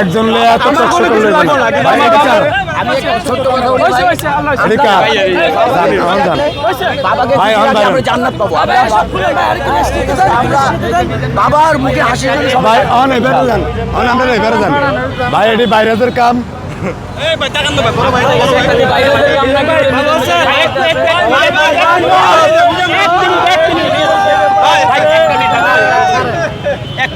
একজন লে এত কষ্ট করলে ভাই এদিকে আয়। আমি একটা ছোট্ট কথা বলি ভাই। এদিকে আয়। যান, এখন যান। বাবাকে ভাই, চিনি হন ভাই, আমরা হন। জান্নাত পাবো আমরা আমরা বাবার মুখে হাসি হাসি সবাই ভাই অন এবারে যান অন আমরা এবারে যান এটি বাইরেদের কাম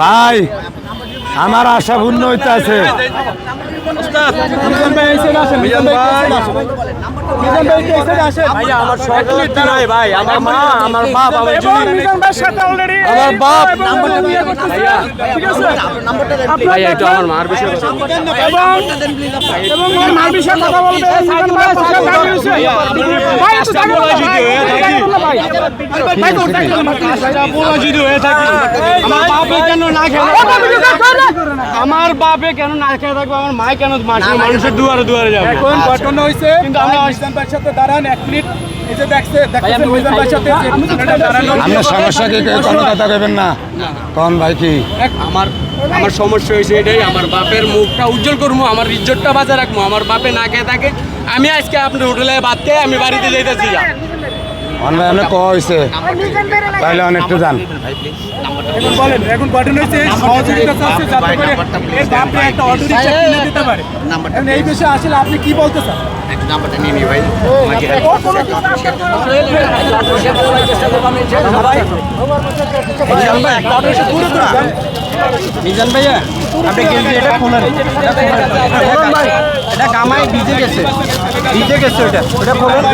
ভাই আমার আশা পূর্ণ হইতে আছে আমার সকালে নাই ভাই আমার মা আমার কথা বলবে হয়ে না খেয়ে ওটা ভিডিও কর, কর না। আমার বাপে কেন না খেয়ে থাকবে আমার মা কেন মাসে মানুষের দুয়ারে দুয়ারে যাবে। এখন ঘটনা হয়েছে কিন্তু আমরা মিজান ভাইয়ের সাথে দাঁড়ান এক মিনিট। এই যে দেখছে দেখছেন মিজান ভাইয়ের সাথে যে ঘটনাটা দাঁড়ানো। আপনার সমস্যা কি? কোনো কথা কইবেন না? কোন ভাই কি? আমার আমার সমস্যা হয়েছে এটাই আমার বাপের মুখটা উজ্জ্বল করব আমার ইজ্জতটা বাঁচা রাখব আমার বাপে না খেয়ে থাকে। আমি আজকে আপনার হোটেলে বাদ খেয়ে আমি বাড়িতে যাইতেছি যা অন ভাই আপনি ক হইছে তাইলে অনেকটা যান এখন বলেন এখন ঘটনা হয়েছে সহযোগিতা চাচ্ছে যাতে করে এর বাপরে একটা অটো রিক্সা কিনে দিতে পারে এখন এই বিষয়ে আসলে আপনি কি বলতে চান আমি মিজান ভাইয়া আপনি কিন্তু এটা খোলেন? এটা কামাই ভিজে গেছে। ভিজে গেছে ওটা ওটা খোলেন।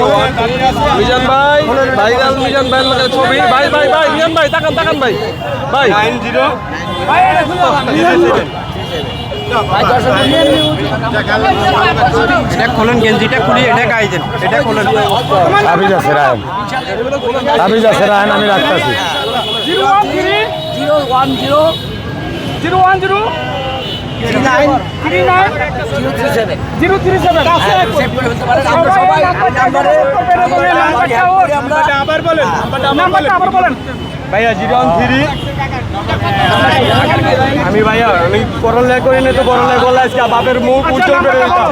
মিজান ভাই ভাইরাল মিজান ভাই ছবি। ভাই ভাই ভাই মিজান ভাই তাকান তাকান ভাই। ভাই। Nine zero. এটা খোলেন গেঞ্জিটা খুলি এটা গাই দেন। এটা খোলেন। তাবিজ আছে রায়ন। তাবিজ আছে রায়ন আমি রাখতেছি। Zero one three zero one zero. Zero one zero বলেন ভাইয়া জিরো ওয়ান থ্রি। আমি ভাইয়া আমি পড়ালেখা করি না তো পড়ালেখা করলে আজকে বাপের মুখ উজ্জ্বল করে দিতাম।